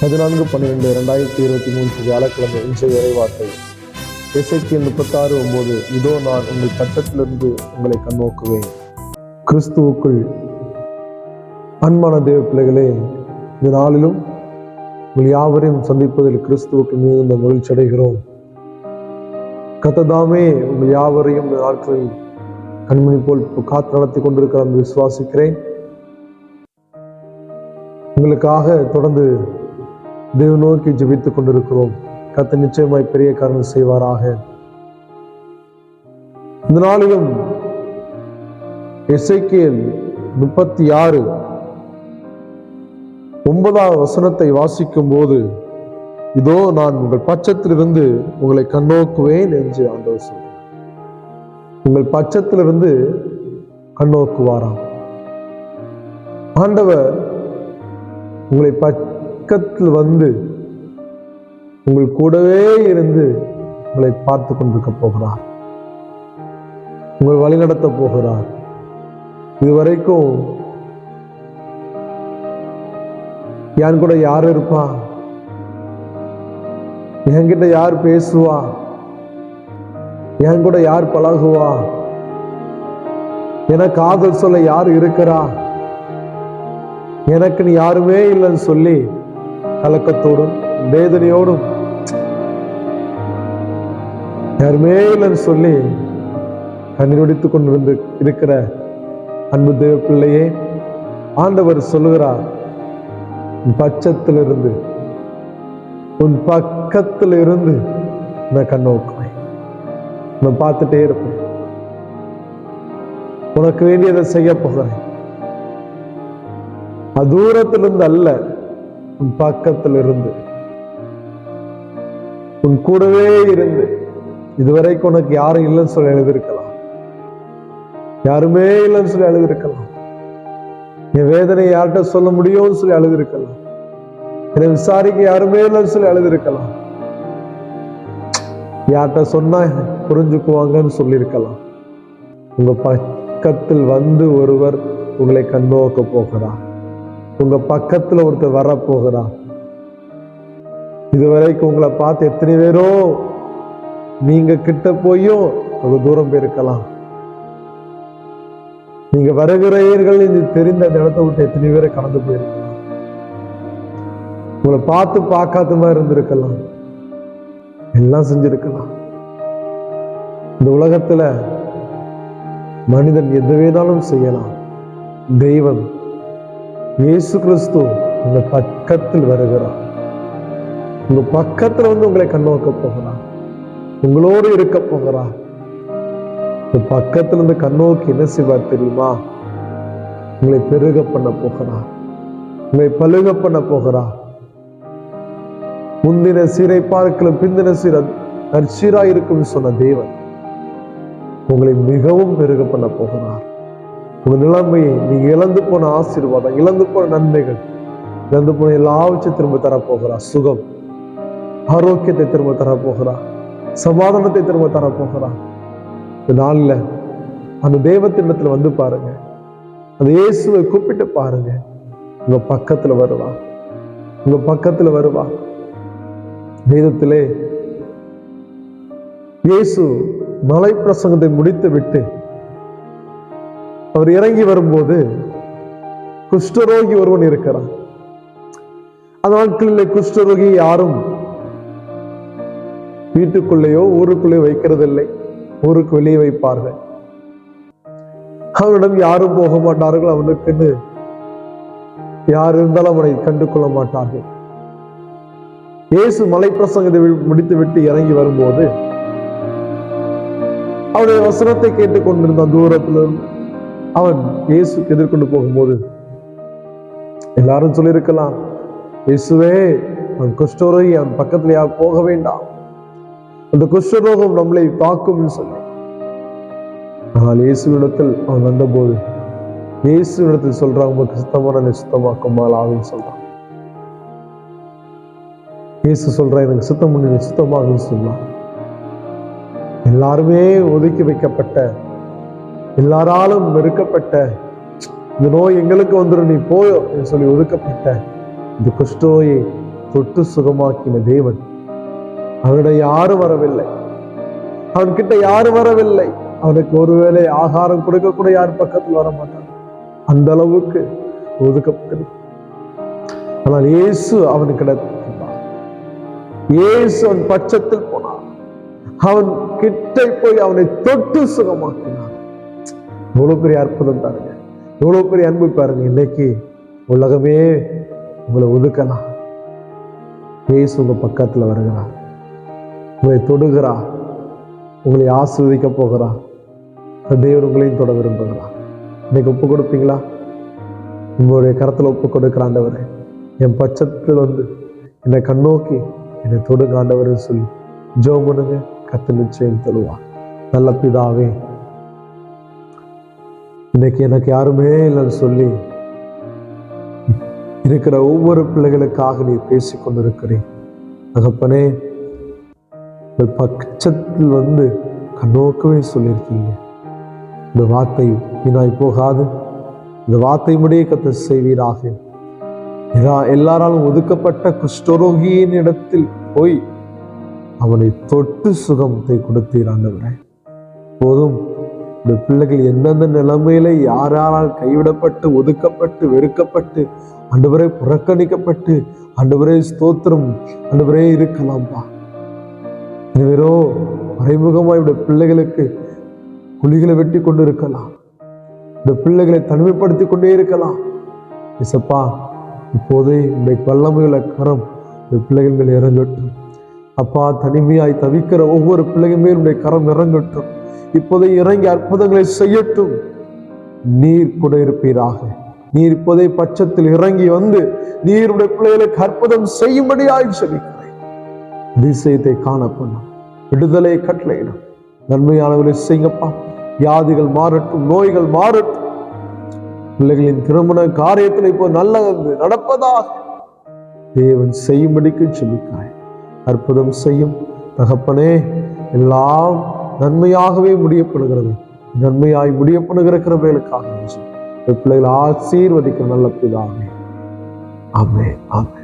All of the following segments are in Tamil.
பதினான்கு பன்னிரெண்டு ரெண்டாயிரத்தி இருபத்தி மூன்று வியாழக்கிழமை இன்றைய இறைவார்த்தை. இசைக்கு முப்பத்தாறு ஒன்பது இதோ நான் உங்கள் கட்டத்திலிருந்து உங்களை கண்ணோக்குவேன் கிறிஸ்துவுக்குள் அன்பான தேவ பிள்ளைகளே இந்த நாளிலும் உங்கள் யாவரையும் சந்திப்பதில் கிறிஸ்துவுக்கு மிகுந்த மகிழ்ச்சி அடைகிறோம். கத்ததாமே உங்கள் யாவரையும் இந்த நாட்களில் கண்மணி போல் காத்து நடத்தி கொண்டிருக்கிற என்று விசுவாசிக்கிறேன். உங்களுக்காக தொடர்ந்து தேவ நோக்கி ஜெபித்துக் கொண்டிருக்கிறோம். கத்த நிச்சயமாய் பெரிய காரணம் செய்வாராக. இந்த நாளிலும் இசைக்கியல் முப்பத்தி ஆறு ஒன்பதாவது வசனத்தை வாசிக்கும் போது இதோ நான் உங்கள் பட்சத்திலிருந்து உங்களை கண்ணோக்குவேன் என்று ஆண்டவர் சொல்றார் உங்கள் பட்சத்திலிருந்து கண்ணோக்குவாராம். ஆண்டவர் உங்களை பக்கத்தில் வந்து உங்கள் கூடவே இருந்து உங்களை பார்த்து கொண்டிருக்க போகிறார். உங்கள் வழிநடத்த போகிறார். இதுவரைக்கும் என் கூட யார் இருப்பா? என்கிட்ட யார் பேசுவா? என் கூட யார் பழகுவா? என காதல் சொல்ல யார் இருக்கிறா? எனக்குன்னு யாருமே இல்லைன்னு சொல்லி கலக்கத்தோடும் வேதனையோடும். யாருமே இல்லைன்னு சொல்லி கண்ணீர் வடித்துக் கொண்டிருந்து இருக்கிற அன்பு தேவ பிள்ளையே ஆண்டவர் சொல்லுகிறார் உன் பட்சத்திலிருந்து உன் பக்கத்தில் இருந்து நான் கண்ணோக்குவேன் நான் பார்த்துட்டே இருப்பேன். உனக்கு வேண்டியதை செய்ய போகிறேன். அது தூரத்திலிருந்து அல்ல உன் பக்கத்தில் இருந்து உன் கூடவே இருந்து. இதுவரைக்கும் உனக்கு யாரும் இல்லைன்னு சொல்லி எழுதியிருக்கலாம். யாருமே இல்லைன்னு சொல்லி எழுதியிருக்கலாம். என் வேதனை யார்கிட்ட சொல்ல முடியும்னு சொல்லி எழுதியிருக்கலாம். என்னை விசாரிக்க யாருமே இல்லைன்னு சொல்லி எழுதியிருக்கலாம். யார்கிட்ட சொன்னா புரிஞ்சுக்குவாங்கன்னு சொல்லியிருக்கலாம். உங்க பக்கத்தில் வந்து ஒருவர் உங்களை கண்ணோக்க போகிறார். உங்க பக்கத்துல ஒருத்தர் வரப்போகிறார் இதுவரைக்கும் உங்களை பார்த்து எத்தனை பேரோ நீங்க கிட்ட போயும் ஒரு தூரம் போயிருக்கலாம். நீங்க வருகிறீர்கள் என்று தெரிந்த அந்த இடத்த விட்டு எத்தனை பேரை கடந்து போயிருக்கலாம். உங்களை பார்த்து பார்க்காத மாதிரி இருந்திருக்கலாம். எல்லாம் செஞ்சிருக்கலாம். இந்த உலகத்துல மனிதன் எது வேணாலும் செய்யலாம். தெய்வம். இயேசு கிறிஸ்து உங்க பக்கத்தில் வருகிறார். உங்க பக்கத்துல வந்து உங்களை கண்ணோக்க போகிறார். உங்களோடு இருக்க போகிறார். உங்க பக்கத்துல இருந்து கண்ணோக்கி என்ன செய்வார் தெரியுமா? உங்களை பெருக பண்ண போகிறார். உங்களை பழுக பண்ண போகிறார். முந்தின சீரை பார்க்கலும் பிந்தின சீர நற்சீராயிருக்கும் சொன்ன தேவன் உங்களை மிகவும் பெருக பண்ண போகிறார். உங்க நிலைமையை நீங்கள் இழந்து போன ஆசீர்வாதம் இழந்து போன நன்மைகள் இழந்து போன எல்லாவற்றையும் திரும்ப தரப்போகிறார் சுகம். ஆரோக்கியத்தை திரும்ப தரப்போகிறார் சமாதானத்தை திரும்ப தரப்போகிறார் இந்த நாள்ல அந்த தெய்வத்திடத்துல வந்து பாருங்க. அந்த இயேசுவை கூப்பிட்டு பாருங்க. உங்க பக்கத்துல வருவா. உங்க பக்கத்துல வருவா. வேதத்திலே இயேசு மலை பிரசங்கத்தை முடித்து விட்டு அவர் இறங்கி வரும்போது குஷ்டரோகி ஒருவன் இருக்கிறான். அந்த நாட்களில் குஷ்டரோகி யாரும் வீட்டுக்குள்ளேயோ ஊருக்குள்ளேயோ வைக்கிறதில்லை. ஊருக்கு வெளியே வைப்பார்கள். அவனிடம் யாரும் போக மாட்டார்கள். அவனுக்குன்னு யார் இருந்தாலும் அவனை கண்டு கொள்ள மாட்டார்கள். இயேசு மலைப்பிரசங்கத்தை முடித்து விட்டு இறங்கி வரும்போது அவனுடைய வசனத்தை கேட்டுக் கொண்டிருந்தான் தூரத்துல அவன் இயேசுக்கு எதிர்கொண்டு போகும்போது எல்லாரும் சொல்லியிருக்கலாம் இயேசுவே அவன் குஷ்டரோகி அவன் பக்கத்துல யார் போக வேண்டாம். அந்த குஷ்டரோகம் நம்மளை தாக்கும் சொல்லி ஆனால் இயேசுவிடத்தில் அவன் வந்தபோது இயேசுவிடத்தில் சொல்றான் உமக்கு சுத்தமான சுத்தமாக்குமாள் ஆகும் சொல்றான். இயேசு சொல்றான் எனக்கு சுத்தம் பண்ணி சுத்தமாகும்னு சுத்தமாகும் சொல்லலாம் எல்லாருமே ஒதுக்கி வைக்கப்பட்ட எல்லாராலும் வெறுக்கப்பட்ட இந்த நோய் எங்களுக்கு வந்துடும் நீ போயோ என்று சொல்லி ஒதுக்கப்பட்ட இந்த குஷ்டோயை தொட்டு சுகமாக்கின தேவன். அவனிடம் யாரும் வரவில்லை. அவன் கிட்ட யாரும் வரவில்லை. அவனுக்கு ஒருவேளை ஆகாரம் கொடுக்க கூட யார் பக்கத்தில் வர மாட்டான். அந்த அளவுக்கு ஒதுக்கப்பட்டது. ஆனால் இயேசு அவனுக்கு கிடைத்தார் இயேசு அவன் பட்சத்தில் போனான். அவன் கிட்ட போய் அவனை தொட்டு சுகமாக்கினான். எவ்வளோ பெரிய அற்புதம் பாருங்க. எவ்வளோ பெரிய அன்பு பாருங்க இன்னைக்கு. உலகமே உங்களை ஒதுக்கலாம் இயேசு உங்க பக்கத்தில் வருகிறார் உங்களை தொடுகிறா. உங்களை ஆசீர்வதிக்க போகிறா. அந்த தேவன் உங்களையும் தொட விரும்புகிறார் இன்னைக்கு ஒப்பு கொடுப்பீங்களா? உங்களுடைய கரத்தில் ஒப்பு கொடுக்கிறாண்டவர் என் பட்சத்தில் வந்து என்னை கண்ணோக்கி என்னை தொடுங்க சொல்லி ஜோ பண்ணுங்க. கத்து நிச்சயம் தருவார். நல்ல பிதாவே இன்னைக்கு எனக்கு யாருமே இல்லைன்னு சொல்லி இருக்கிற ஒவ்வொரு பிள்ளைகளுக்காக நீ பேசிக்கொண்டிருக்கிறேன் தகப்பனே பட்சத்தில் வந்து கண்ணோக்கவே சொல்லியிருக்கீங்க. இந்த வார்த்தை வீணாய் போகாது. இந்த வார்த்தை முடிய கத்த செய்வீராக. எல்லாராலும் ஒதுக்கப்பட்ட குஷ்டரோகியின் இடத்தில் போய் அவனை தொட்டு சுகத்தை கொடுத்தீராண்டவரே போதும். இந்த பிள்ளைகள் எந்தெந்த நிலைமையில யாரால் கைவிடப்பட்டு ஒதுக்கப்பட்டு வெறுக்கப்பட்டு அன்றுவரை புறக்கணிக்கப்பட்டு ஆண்டவரே ஸ்தோத்திரம் அன்றுவரே இருக்கலாம்ப்பா இதுவரோ மறைமுகமாக இந்த பிள்ளைகளுக்கு குழிகளை வெட்டி கொண்டு இருக்கலாம் இந்த பிள்ளைகளை தனிமைப்படுத்தி கொண்டே இருக்கலாம். இசப்பா இப்போதே இந்த வல்லமையுள்ள கரம் இந்த பிள்ளைகள் மேல் இறங்கட்டும். அப்பா தனிமையாய் தவிக்கிற ஒவ்வொரு பிள்ளைகள் மேல் உடைய கரம் இறங்கட்டும். இப்போதை இறங்கி அற்புதங்களை செய்யட்டும். நீர் கூட இருப்பீராக. நீர் இப்போதை பட்சத்தில் இறங்கி வந்து நீருடைய பிள்ளைகளுக்கு அற்புதம் செய்யும்படியாய் சொல்லிக்கிறேன் அதிசயத்தை காணப்படும். விடுதலை கட்டளையிடும். நன்மையானவர்களை செய்யப்பா வியாதிகள் மாறட்டும் நோய்கள் மாறட்டும். பிள்ளைகளின் திருமண காரியத்தில் இப்போ நல்லது நடப்பதாக தேவன் செய்யும்படிக்கு சொல்லிக்கிறாய் அற்புதம் செய்யும். தகப்பனே எல்லாம் நன்மையாகவே முடியப்படுகிறது. நன்மையாய் முடியப்படுகிற கிருபைகளுக்காக நன்றி. இந்த பிள்ளைகளை ஆசீர்வதிக்கிற நல்ல பிதாவே. ஆமே ஆமே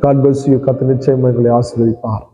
காட் பிளஸ் யூ கத்து நிச்சயமாக எங்களை ஆசீர்வதிப்பார்.